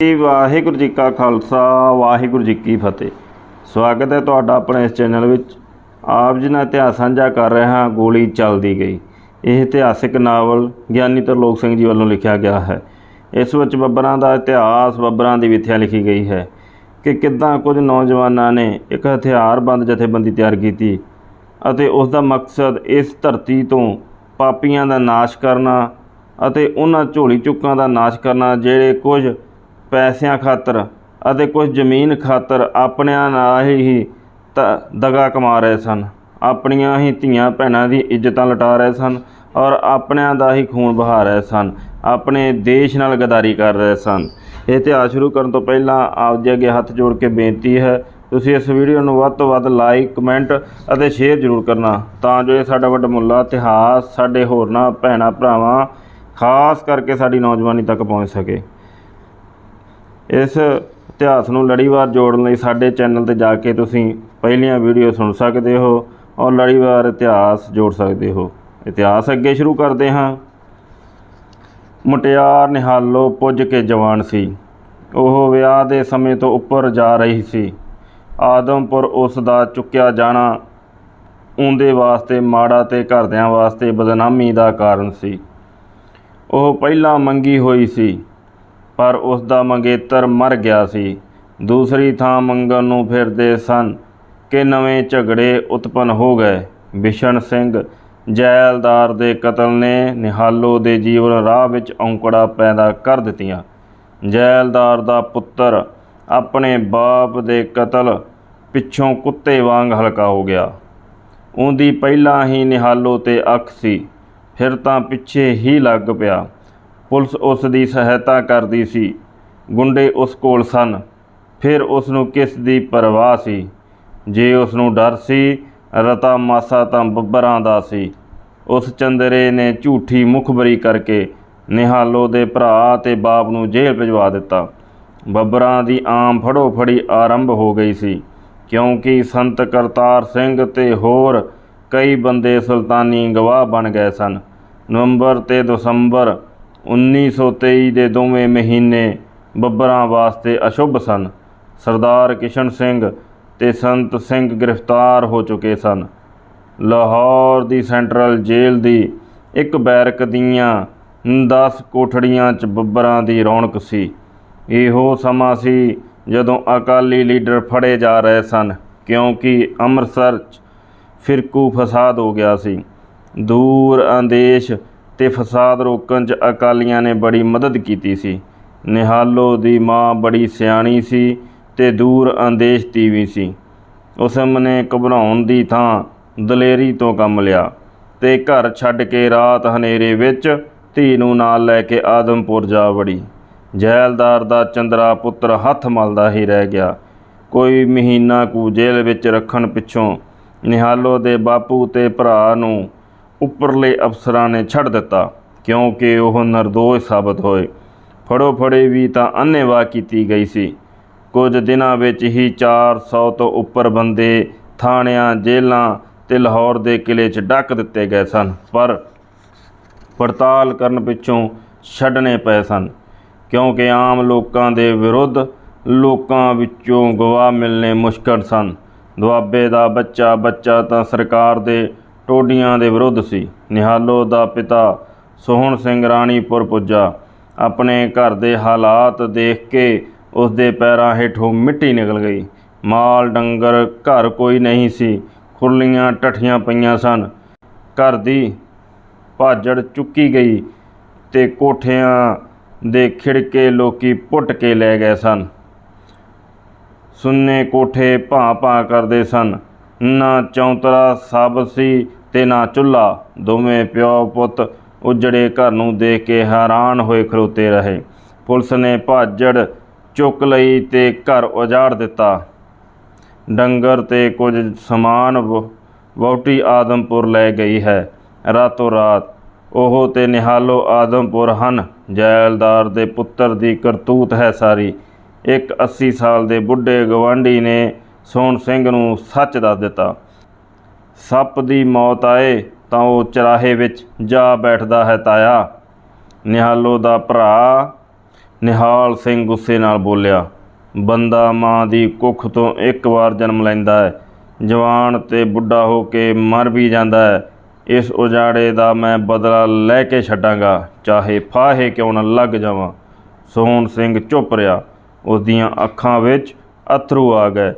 ਜੀ, ਵਾਹਿਗੁਰੂ ਜੀ ਕਾ ਖਾਲਸਾ, ਵਾਹਿਗੁਰੂ ਜੀ ਕੀ ਫਤਿਹ। ਸਵਾਗਤ ਹੈ ਤੁਹਾਡਾ ਆਪਣੇ ਇਸ ਚੈਨਲ ਵਿੱਚ। ਆਪ ਜੀ ਨਾਲ ਇਤਿਹਾਸ ਸਾਂਝਾ ਕਰ ਰਹੇ ਹਾਂ, ਗੋਲੀ ਚੱਲਦੀ ਗਈ। ਇਹ ਇਤਿਹਾਸਿਕ ਨਾਵਲ ਗਿਆਨੀ ਤਰਲੋਕ ਸਿੰਘ ਜੀ ਵੱਲੋਂ ਲਿਖਿਆ ਗਿਆ ਹੈ। ਇਸ ਵਿੱਚ ਬੱਬਰਾਂ ਦਾ ਇਤਿਹਾਸ, ਬੱਬਰਾਂ ਦੀ ਵਿਥਿਆ ਲਿਖੀ ਗਈ ਹੈ ਕਿ ਕਿੱਦਾਂ ਕੁਝ ਨੌਜਵਾਨਾਂ ਨੇ ਇੱਕ ਹਥਿਆਰਬੰਦ ਜਥੇਬੰਦੀ ਤਿਆਰ ਕੀਤੀ ਅਤੇ ਉਸ ਦਾ ਮਕਸਦ ਇਸ ਧਰਤੀ ਤੋਂ ਪਾਪੀਆਂ ਦਾ ਨਾਸ਼ ਕਰਨਾ ਅਤੇ ਉਹਨਾਂ ਝੋਲੀ ਚੁੱਕਾਂ ਦਾ ਨਾਸ਼ ਕਰਨਾ, ਜਿਹੜੇ ਕੁਝ ਪੈਸਿਆਂ ਖਾਤਰ ਅਤੇ ਕੁਝ ਜ਼ਮੀਨ ਖਾਤਰ ਆਪਣਿਆਂ ਨਾਲ ਹੀ ਤ, ਦਗਾ ਕਮਾ ਰਹੇ ਸਨ। ਆਪਣੀਆਂ ਹੀ ਧੀਆਂ ਭੈਣਾਂ ਦੀ ਇੱਜ਼ਤਾਂ ਲੁਟਾ ਰਹੇ ਸਨ ਔਰ ਆਪਣਿਆਂ ਦਾ ਹੀ ਖੂਨ ਬਹਾ ਰਹੇ ਸਨ। ਆਪਣੇ ਦੇਸ਼ ਨਾਲ ਗਦਾਰੀ ਕਰ ਰਹੇ ਸਨ। ਇਹ ਇਤਿਹਾਸ ਸ਼ੁਰੂ ਕਰਨ ਤੋਂ ਪਹਿਲਾਂ ਆਪ ਜੀ ਅੱਗੇ ਹੱਥ ਜੋੜ ਕੇ ਬੇਨਤੀ ਹੈ, ਤੁਸੀਂ ਇਸ ਵੀਡੀਓ ਨੂੰ ਵੱਧ ਤੋਂ ਵੱਧ ਲਾਈਕ, ਕਮੈਂਟ ਅਤੇ ਸ਼ੇਅਰ ਜ਼ਰੂਰ ਕਰਨਾ ਤਾਂ ਜੋ ਇਹ ਸਾਡਾ ਵੱਡਾ ਮੁੱਲਾ ਇਤਿਹਾਸ ਸਾਡੇ ਹੋਰਨਾਂ ਭੈਣਾਂ ਭਰਾਵਾਂ ਖਾਸ ਕਰਕੇ ਸਾਡੀ ਨੌਜਵਾਨੀ ਤੱਕ ਪਹੁੰਚ ਸਕੇ। ਇਸ ਇਤਿਹਾਸ ਨੂੰ ਲੜੀਵਾਰ ਜੋੜਨ ਲਈ ਸਾਡੇ ਚੈਨਲ ਤੇ ਜਾ ਕੇ ਤੁਸੀਂ ਪਹਿਲੀਆਂ ਵੀਡੀਓ ਸੁਣ ਸਕਦੇ ਹੋ ਔਰ ਲੜੀਵਾਰ ਇਤਿਹਾਸ ਜੋੜ ਸਕਦੇ ਹੋ। ਇਤਿਹਾਸ ਅੱਗੇ ਸ਼ੁਰੂ ਕਰਦੇ ਹਾਂ। ਮੁਟਿਆਰ ਨਿਹਾਲੋ ਪੁੱਜ ਕੇ ਜਵਾਨ ਸੀ। ਉਹ ਵਿਆਹ ਦੇ ਸਮੇਂ ਤੋਂ ਉੱਪਰ ਜਾ ਰਹੀ ਸੀ। ਆਦਮਪੁਰ ਉਸ ਦਾ ਚੁੱਕਿਆ ਜਾਣਾ ਉਹਦੇ ਵਾਸਤੇ, ਮਾੜਾ ਤੇ ਘਰਦਿਆਂ ਵਾਸਤੇ ਬਦਨਾਮੀ ਦਾ ਕਾਰਨ ਸੀ। ਉਹ ਪਹਿਲਾਂ ਮੰਗੀ ਹੋਈ ਸੀ। ਪਰ ਉਸ ਦਾ ਮੰਗੇਤਰ ਮਰ ਗਿਆ ਸੀ। ਦੂਸਰੀ ਥਾਂ ਮੰਗਣ ਨੂੰ ਫਿਰਦੇ ਸਨ ਕਿ ਨਵੇਂ ਝਗੜੇ ਉਤਪੰਨ ਹੋ ਗਏ। ਬਿਸ਼ਨ ਸਿੰਘ, ਜੈਲਦਾਰ ਦੇ ਕਤਲ ਨੇ ਨਿਹਾਲੋ ਦੇ ਜੀਵਨ ਰਾਹ ਵਿੱਚ ਔਂਕੜਾ ਪੈਦਾ ਕਰ ਦਿੱਤੀਆਂ। ਜੈਲਦਾਰ ਦਾ ਪੁੱਤਰ ਆਪਣੇ ਬਾਪ ਦੇ ਕਤਲ ਪਿੱਛੋਂ ਕੁੱਤੇ ਵਾਂਗ ਹਲਕਾ ਹੋ ਗਿਆ। ਉਹਦੀ ਪਹਿਲਾਂ ਹੀ ਨਿਹਾਲੋ ਤੇ ਅੱਖ ਸੀ, ਫਿਰ ਤਾਂ ਪਿੱਛੇ ਹੀ ਲੱਗ ਪਿਆ। ਪੁਲਿਸ ਉਸ ਦੀ ਸਹਾਇਤਾ ਕਰਦੀ ਸੀ। ਗੁੰਡੇ ਉਸ ਕੋਲ ਸਨ। ਫਿਰ ਉਸ ਨੂੰ ਕਿਸ ਦੀ ਪਰਵਾਹ ਸੀ? ਜੇ ਉਸ ਨੂੰ ਡਰ ਸੀ, ਰਤਾ ਮਾਸਾ ਤਾਂ ਬੱਬਰਾਂ ਦਾ ਸੀ। ਉਸ ਚੰਦਰੇ ਨੇ ਝੂਠੀ ਮੁਖਬਰੀ ਕਰਕੇ ਨਿਹਾਲੋ ਦੇ ਭਰਾ ਤੇ ਬਾਪ ਨੂੰ ਜੇਲ੍ਹ ਭਜਵਾ ਦਿੱਤਾ। ਬੱਬਰਾਂ ਦੀ ਆਮ ਫੜੋ ਫੜੀ ਆਰੰਭ ਹੋ ਗਈ ਸੀ, ਕਿਉਂਕਿ ਸੰਤ ਕਰਤਾਰ ਸਿੰਘ ਤੇ ਹੋਰ ਕਈ ਬੰਦੇ ਸੁਲਤਾਨੀ ਗਵਾਹ ਬਣ ਗਏ ਸਨ। ਨਵੰਬਰ ਤੇ ਦਸੰਬਰ 1923 ਦੇ ਦੋਵੇਂ ਮਹੀਨੇ ਬੱਬਰਾਂ ਵਾਸਤੇ ਅਸ਼ੁਭ ਸਨ। ਸਰਦਾਰ ਕਿਸ਼ਨ ਸਿੰਘ ਤੇ ਸੰਤ ਸਿੰਘ ਗ੍ਰਿਫਤਾਰ ਹੋ ਚੁੱਕੇ ਸਨ। ਲਾਹੌਰ ਦੀ ਸੈਂਟਰਲ ਜੇਲ੍ਹ ਦੀ ਇੱਕ ਬੈਰਕ ਦੀਆਂ 10 ਕੋਠੜੀਆਂ 'ਚ ਬੱਬਰਾਂ ਦੀ ਰੌਣਕ ਸੀ। ਇਹੋ ਸਮਾਂ ਸੀ ਜਦੋਂ ਅਕਾਲੀ ਲੀਡਰ ਫੜੇ ਜਾ ਰਹੇ ਸਨ, ਕਿਉਂਕਿ ਅੰਮ੍ਰਿਤਸਰ 'ਚ ਫਿਰਕੂ ਫਸਾਦ ਹੋ ਗਿਆ ਸੀ। ਦੂਰ ਅੰਦੇਸ਼ ਤੇ ਫਸਾਦ ਰੋਕਣ 'ਚ ਅਕਾਲੀਆਂ ਨੇ ਬੜੀ ਮਦਦ ਕੀਤੀ ਸੀ। ਨਿਹਾਲੋ ਦੀ ਮਾਂ ਬੜੀ ਸਿਆਣੀ ਸੀ ਤੇ ਦੂਰ ਅੰਦੇਸ਼ ਵੀ ਸੀ। ਉਸਮ ਨੇ ਘਬਰਾਉਣ ਦੀ ਥਾਂ ਦਲੇਰੀ ਤੋਂ ਕੰਮ ਲਿਆ ਤੇ ਘਰ ਛੱਡ ਕੇ ਰਾਤ ਹਨੇਰੇ ਵਿੱਚ ਧੀ ਨੂੰ ਨਾਲ ਲੈ ਕੇ ਆਦਮਪੁਰ ਜਾ ਵੜੀ। ਜੈਲਦਾਰ ਦਾ ਚੰਦਰਾ ਪੁੱਤਰ ਹੱਥ ਮਲਦਾ ਹੀ ਰਹਿ ਗਿਆ। ਕੋਈ ਮਹੀਨਾ ਕੁ ਜੇਲ੍ਹ ਵਿੱਚ ਰੱਖਣ ਪਿੱਛੋਂ ਨਿਹਾਲੋ ਦੇ ਬਾਪੂ ਤੇ ਭਰਾ ਨੂੰ ਉੱਪਰਲੇ ਅਫਸਰਾਂ ਨੇ ਛੱਡ ਦਿੱਤਾ, ਕਿਉਂਕਿ ਉਹ ਨਿਰਦੋਸ਼ ਸਾਬਤ ਹੋਏ। ਫੜੋ ਫੜੇ ਵੀ ਤਾਂ ਅੰਨ੍ਹੇਵਾਹ ਕੀਤੀ ਗਈ ਸੀ। ਕੁਝ ਦਿਨਾਂ ਵਿੱਚ ਹੀ 400 ਤੋਂ ਉੱਪਰ ਬੰਦੇ ਥਾਣਿਆਂ, ਜੇਲ੍ਹਾਂ ਤੇ ਲਾਹੌਰ ਦੇ ਕਿਲੇ 'ਚ ਡੱਕ ਦਿੱਤੇ ਗਏ ਸਨ, ਪਰ ਪੜਤਾਲ ਕਰਨ ਪਿੱਛੋਂ ਛੱਡਣੇ ਪਏ ਸਨ, ਕਿਉਂਕਿ ਆਮ ਲੋਕਾਂ ਦੇ ਵਿਰੁੱਧ ਲੋਕਾਂ ਵਿੱਚੋਂ ਗਵਾਹ ਮਿਲਣੇ ਮੁਸ਼ਕਲ ਸਨ। ਦੁਆਬੇ ਦਾ ਬੱਚਾ ਬੱਚਾ ਤਾਂ ਸਰਕਾਰ ਦੇ ਟੋਡੀਆਂ ਦੇ ਵਿਰੁੱਧ ਸੀ। ਨਿਹਾਲੋ ਦਾ ਪਿਤਾ ਸੋਹਣ ਸਿੰਘ ਰਾਣੀਪੁਰ ਪੁੱਜਾ। ਆਪਣੇ ਘਰ ਦੇ ਹਾਲਾਤ ਦੇਖ ਕੇ ਉਸ ਦੇ ਪੈਰਾਂ ਹੇਠੋਂ ਮਿੱਟੀ ਨਿਕਲ ਗਈ। ਮਾਲ ਡੰਗਰ ਘਰ ਕੋਈ ਨਹੀਂ ਸੀ। ਖੁਰਲੀਆਂ ਟੱਠੀਆਂ ਪਈਆਂ ਸਨ। ਘਰ ਦੀ ਭਾਜੜ ਚੁੱਕੀ ਗਈ ਤੇ ਕੋਠਿਆਂ ਦੇ ਖਿੜਕੇ ਲੋਕੀ ਪੁੱਟ ਕੇ ਲੈ ਗਏ ਸਨ। ਸੁੰਨੇ ਕੋਠੇ ਭਾਂ ਭਾਂ ਕਰਦੇ ਸਨ। ਨਾ ਚੌਂਤਰਾ ਸਾਬਤ ਸੀ ਤੇ ਨਾ ਚੁੱਲ੍ਹਾ। ਦੋਵੇਂ ਪਿਓ ਪੁੱਤ ਉਜੜੇ ਘਰ ਨੂੰ ਦੇਖ ਕੇ ਹੈਰਾਨ ਹੋਏ ਖਲੋਤੇ ਰਹੇ। ਪੁਲਿਸ ਨੇ ਭਾਜੜ ਚੁੱਕ ਲਈ ਤੇ ਘਰ ਉਜਾੜ ਦਿੱਤਾ। ਡੰਗਰ ਤੇ ਕੁਝ ਸਮਾਨ ਵਹੁਟੀ ਆਦਮਪੁਰ ਲੈ ਗਈ ਹੈ। ਰਾਤੋਂ ਰਾਤ ਉਹ ਤੇ ਨਿਹਾਲੋ ਆਦਮਪੁਰ ਹਨ। ਜੈਲਦਾਰ ਦੇ ਪੁੱਤਰ ਦੀ ਕਰਤੂਤ ਹੈ ਸਾਰੀ। ਇੱਕ 80 ਸਾਲ ਦੇ ਬੁੱਢੇ ਗਵਾਂਢੀ ਨੇ ਸੋਹਣ ਸਿੰਘ ਨੂੰ ਸੱਚ ਦੱਸ ਦਿੱਤਾ। ਸੱਪ ਦੀ ਮੌਤ ਆਏ ਤਾਂ ਉਹ ਚਰਾਹੇ ਵਿੱਚ ਜਾ ਬੈਠਦਾ ਹੈ ਤਾਇਆ। ਨਿਹਾਲੋ ਦਾ ਭਰਾ ਨਿਹਾਲ ਸਿੰਘ ਗੁੱਸੇ ਨਾਲ ਬੋਲਿਆ, ਬੰਦਾ ਮਾਂ ਦੀ ਕੁੱਖ ਤੋਂ ਇੱਕ ਵਾਰ ਜਨਮ ਲੈਂਦਾ ਹੈ। ਜਵਾਨ ਤੇ ਬੁੱਢਾ ਹੋ ਕੇ ਮਰ ਵੀ ਜਾਂਦਾ ਹੈ। ਇਸ ਉਜਾੜੇ ਦਾ ਮੈਂ ਬਦਲਾ ਲੈ ਕੇ ਛੱਡਾਂਗਾ। ਚਾਹੇ ਫਾਹੇ ਕਿਉਂ ਨਾ ਲੱਗ ਜਾਵਾਂ। ਸੋਹਣ ਸਿੰਘ ਚੁੱਪ ਰਿਹਾ ਉਸ ਦੀਆਂ ਅੱਖਾਂ ਵਿੱਚ ਅਥਰੂ ਆ ਗਏ।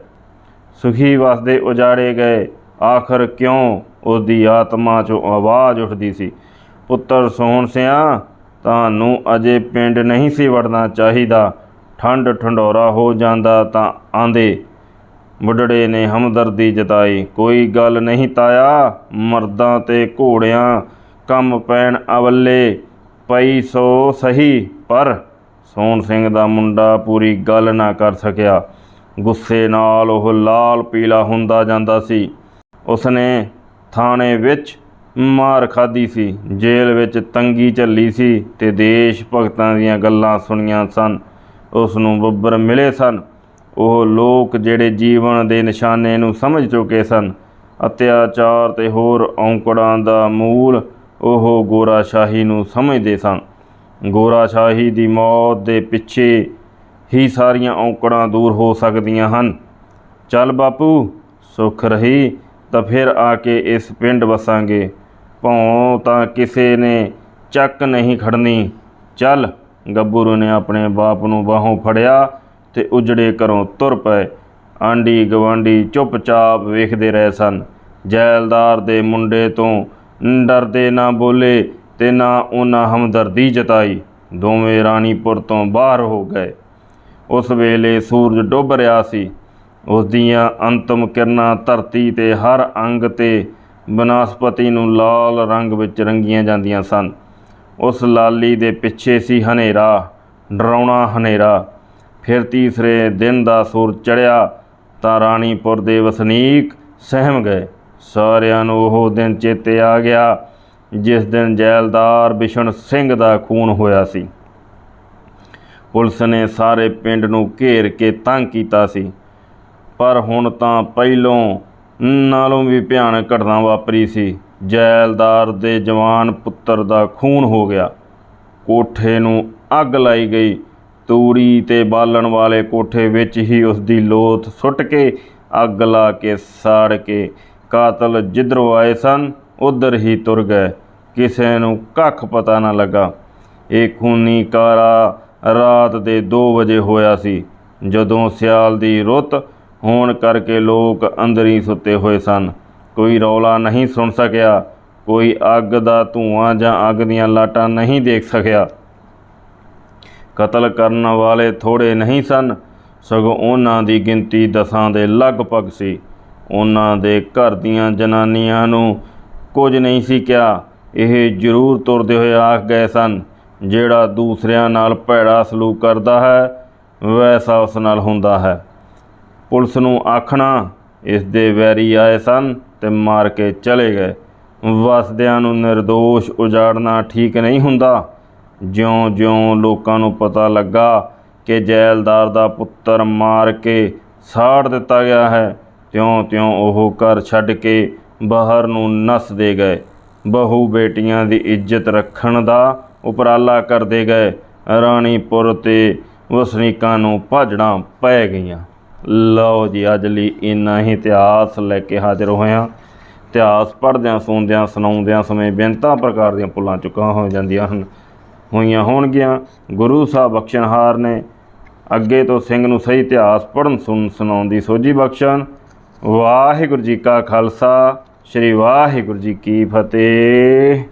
ਸੁਖੀ ਵਸਦੇ ਉਜਾੜੇ ਗਏ। ਆਖਰ ਕਿਉਂ ਉਸ ਦੀ ਆਤਮਾ 'ਚੋਂ ਆਵਾਜ਼ ਉੱਠਦੀ ਸੀ? ਪੁੱਤਰ ਸੋਹਣ ਸਿਆ, ਤੁਹਾਨੂੰ ਅਜੇ ਪਿੰਡ ਨਹੀਂ ਸੀ ਵੜਨਾ ਚਾਹੀਦਾ। ਠੰਡ ਠੰਡੋਰਾ ਹੋ ਜਾਂਦਾ ਤਾਂ ਆਂਦੇ ਬੁੱਢੜੇ ਨੇ ਹਮਦਰਦੀ ਜਤਾਈ, ਕੋਈ ਗੱਲ ਨਹੀਂ ਤਾਇਆ, ਮਰਦਾਂ ਤੇ ਘੋੜਿਆਂ, ਕੰਮ ਪੈਣ ਅਵੱਲੇ, ਪਈ ਸੋ ਸਹੀ, ਪਰ ਸੋਹਣ ਸਿੰਘ ਦਾ ਮੁੰਡਾ ਪੂਰੀ ਗੱਲ ਨਾ ਕਰ ਸਕਿਆ। ਗੁੱਸੇ ਨਾਲ ਉਹ ਲਾਲ ਪੀਲਾ ਹੁੰਦਾ ਜਾਂਦਾ ਸੀ। ਉਸਨੇ ਥਾਣੇ ਵਿੱਚ ਮਾਰ ਖਾਧੀ ਸੀ, ਜੇਲ੍ਹ ਵਿੱਚ ਤੰਗੀ ਝੱਲੀ ਸੀ ਤੇ ਦੇਸ਼ ਭਗਤਾਂ ਦੀਆਂ ਗੱਲਾਂ ਸੁਣੀਆਂ ਸਨ। ਉਸ ਨੂੰ ਬੱਬਰ ਮਿਲੇ ਸਨ। ਉਹ ਲੋਕ ਜਿਹੜੇ ਜੀਵਨ ਦੇ ਨਿਸ਼ਾਨੇ ਨੂੰ ਸਮਝ ਚੁੱਕੇ ਸਨ। ਅਤਿਆਚਾਰ ਤੇ ਹੋਰ ਔਂਕੜਾਂ ਦਾ ਮੂਲ ਉਹ ਗੋਰਾਸ਼ਾਹੀ ਨੂੰ ਸਮਝਦੇ ਸਨ। ਗੋਰਾਸ਼ਾਹੀ ਦੀ ਮੌਤ ਦੇ ਪਿੱਛੇ ਹੀ ਸਾਰੀਆਂ ਔਂਕੜਾਂ ਦੂਰ ਹੋ ਸਕਦੀਆਂ ਹਨ। ਚੱਲ ਬਾਪੂ, ਸੁਖ ਰਹੀ ਤਾਂ ਫਿਰ ਆ ਕੇ ਇਸ ਪਿੰਡ ਵਸਾਂਗੇ। ਭੌਂ ਤਾਂ ਕਿਸੇ ਨੇ ਚੱਕ ਨਹੀਂ ਖੜਨੀ। ਚੱਲ, ਗੱਭਰੂ ਨੇ ਆਪਣੇ ਬਾਪ ਨੂੰ ਬਾਹੋਂ ਫੜਿਆ ਤੇ ਉਜੜੇ ਘਰੋਂ ਤੁਰ ਪਏ। ਆਂਢੀ ਗਵਾਂਢੀ ਚੁੱਪਚਾਪ ਵੇਖਦੇ ਰਹੇ ਸਨ। ਜੈਲਦਾਰ ਦੇ ਮੁੰਡੇ ਤੋਂ ਡਰਦੇ ਨਾ ਬੋਲੇ ਤੇ ਨਾ ਉਹਨਾਂ ਹਮਦਰਦੀ ਜਤਾਈ। ਦੋਵੇਂ ਰਾਣੀਪੁਰ ਤੋਂ ਬਾਹਰ ਹੋ ਗਏ। ਉਸ ਵੇਲੇ ਸੂਰਜ ਡੁੱਬ ਰਿਹਾ ਸੀ। ਉਸ ਦੀਆਂ ਅੰਤਮ ਕਿਰਨਾਂ ਧਰਤੀ ਤੇ ਹਰ ਅੰਗ ਤੇ ਬਨਸਪਤੀ ਨੂੰ ਲਾਲ ਰੰਗ ਵਿੱਚ ਰੰਗੀਆਂ ਜਾਂਦੀਆਂ ਸਨ। ਉਸ ਲਾਲੀ ਦੇ ਪਿੱਛੇ ਸੀ ਹਨੇਰਾ, ਡਰਾਉਣਾ ਹਨੇਰਾ। ਫਿਰ ਤੀਸਰੇ ਦਿਨ ਦਾ ਸੂਰਜ ਚੜ੍ਹਿਆ ਤਾਂ ਰਾਣੀਪੁਰ ਦੇ ਵਸਨੀਕ ਸਹਿਮ ਗਏ। ਸਾਰਿਆਂ ਨੂੰ ਉਹ ਦਿਨ ਚੇਤੇ ਆ ਗਿਆ ਜਿਸ ਦਿਨ ਜੈਲਦਾਰ ਬਿਸ਼ਨ ਸਿੰਘ ਦਾ ਖੂਨ ਹੋਇਆ ਸੀ। ਪੁਲਿਸ ਨੇ ਸਾਰੇ ਪਿੰਡ ਨੂੰ ਘੇਰ ਕੇ ਤੰਗ ਕੀਤਾ ਸੀ। ਪਰ ਹੁਣ ਤਾਂ ਪਹਿਲੋਂ ਨਾਲੋਂ ਵੀ ਭਿਆਨਕ ਘਟਨਾ ਵਾਪਰੀ ਸੀ। ਜੈਲਦਾਰ ਦੇ ਜਵਾਨ ਪੁੱਤਰ ਦਾ ਖੂਨ ਹੋ ਗਿਆ। ਕੋਠੇ ਨੂੰ ਅੱਗ ਲਾਈ ਗਈ। ਤੂੜੀ ਤੇ ਬਾਲਣ ਵਾਲੇ ਕੋਠੇ ਵਿੱਚ ਹੀ ਉਸ ਦੀ ਲੋਥ ਸੁੱਟ ਕੇ ਅੱਗ ਲਾ ਕੇ ਸਾੜ ਕੇ ਕਾਤਲ ਜਿੱਧਰੋਂ ਆਏ ਸਨ, ਉਧਰ ਹੀ ਤੁਰ ਗਏ। ਕਿਸੇ ਨੂੰ ਕੱਖ ਪਤਾ ਨਾ ਲੱਗਾ। ਇਹ ਖੂਨੀ ਕਾਰਾ ਰਾਤ ਦੇ 2 ਵਜੇ ਹੋਇਆ ਸੀ। ਜਦੋਂ ਸਿਆਲ ਦੀ ਰੁੱਤ ਹੋਣ ਕਰਕੇ ਲੋਕ ਅੰਦਰ ਹੀ ਸੁੱਤੇ ਹੋਏ ਸਨ। ਕੋਈ ਰੌਲਾ ਨਹੀਂ ਸੁਣ ਸਕਿਆ। ਕੋਈ ਅੱਗ ਦਾ ਧੂਆਂ ਜਾਂ ਅੱਗ ਦੀਆਂ ਲਾਟਾਂ ਨਹੀਂ ਦੇਖ ਸਕਿਆ। ਕਤਲ ਕਰਨ ਵਾਲੇ ਥੋੜੇ ਨਹੀਂ ਸਨ। ਸਗੋਂ ਉਹਨਾਂ ਦੀ ਗਿਣਤੀ ਦਸਾਂ ਦੇ ਲਗਭਗ ਸੀ। ਉਹਨਾਂ ਦੇ ਘਰ ਦੀਆਂ ਜਨਾਨੀਆਂ ਨੂੰ ਕੁਝ ਨਹੀਂ ਸੀ ਕਿਹਾ। ਇਹ ਜ਼ਰੂਰ ਤੁਰਦੇ ਹੋਏ ਆਖ ਗਏ ਸਨ, ਜਿਹੜਾ ਦੂਸਰਿਆਂ ਨਾਲ ਭੈੜਾ ਸਲੂਕ ਕਰਦਾ ਹੈ, ਵੈਸਾ ਉਸ ਨਾਲ ਹੁੰਦਾ ਹੈ। ਪੁਲਿਸ ਨੂੰ ਆਖਣਾ, ਇਸ ਦੇ ਵੈਰੀ ਆਏ ਸਨ ਤੇ ਮਾਰ ਕੇ ਚਲੇ ਗਏ। ਵਸਦਿਆਂ ਨੂੰ નિર્ਦੋਸ਼ ਉਜਾੜਨਾ ਠੀਕ ਨਹੀਂ ਹੁੰਦਾ। ਜਿਉਂ-ਜਿਉਂ ਲੋਕਾਂ ਨੂੰ ਪਤਾ ਲੱਗਾ ਕਿ ਜੈਲਦਾਰ ਦਾ ਪੁੱਤਰ ਮਾਰ ਕੇ ਸਾੜ ਦਿੱਤਾ ਗਿਆ ਹੈ, ਤਿਉਂ-ਤਿਉਂ ਉਹ ਘਰ ਛੱਡ ਕੇ ਬਾਹਰ ਨੂੰ ਨੱਸਦੇ ਗਏ। ਬਹੂ ਬੇਟੀਆਂ ਦੀ ਇੱਜ਼ਤ ਰੱਖਣ ਦਾ ਉਪਰਾਲਾ ਕਰਦੇ ਗਏ। ਰਾਣੀਪੁਰ ਤੇ ਵਸਨੀਕਾਂ ਨੂੰ ਭਾਜੜਾਂ ਪੈ ਗਈਆਂ। ਲਓ ਜੀ, ਅੱਜ ਲਈ ਇੰਨਾ ਹੀ ਇਤਿਹਾਸ ਲੈ ਕੇ ਹਾਜ਼ਰ ਹੋਇਆ। ਇਤਿਹਾਸ ਪੜ੍ਹਦਿਆਂ, ਸੁਣਦਿਆਂ, ਸੁਣਾਉਂਦਿਆਂ ਸਮੇਂ ਬੇਨਤਾਂ ਪ੍ਰਕਾਰ ਦੀਆਂ ਪੁੱਲਾਂ ਚੁੱਕਾਂ ਹੋ ਜਾਂਦੀਆਂ ਹਨ। ਹੋਈਆਂ ਹੋਣਗੀਆਂ। ਗੁਰੂ ਸਾਹਿਬ ਬਖਸ਼ਣਹਾਰ ਨੇ ਅੱਗੇ ਤੋਂ ਸਿੰਘ ਨੂੰ ਸਹੀ ਇਤਿਹਾਸ ਪੜ੍ਹਨ ਸੁਣ ਸੁਣਾਉਣ ਦੀ ਸੋਝੀ ਬਖਸ਼ਣ। ਵਾਹਿਗੁਰੂ ਜੀ ਕਾ ਖਾਲਸਾ, ਸ੍ਰੀ ਵਾਹਿਗੁਰੂ ਜੀ ਕੀ ਫਤਿਹ।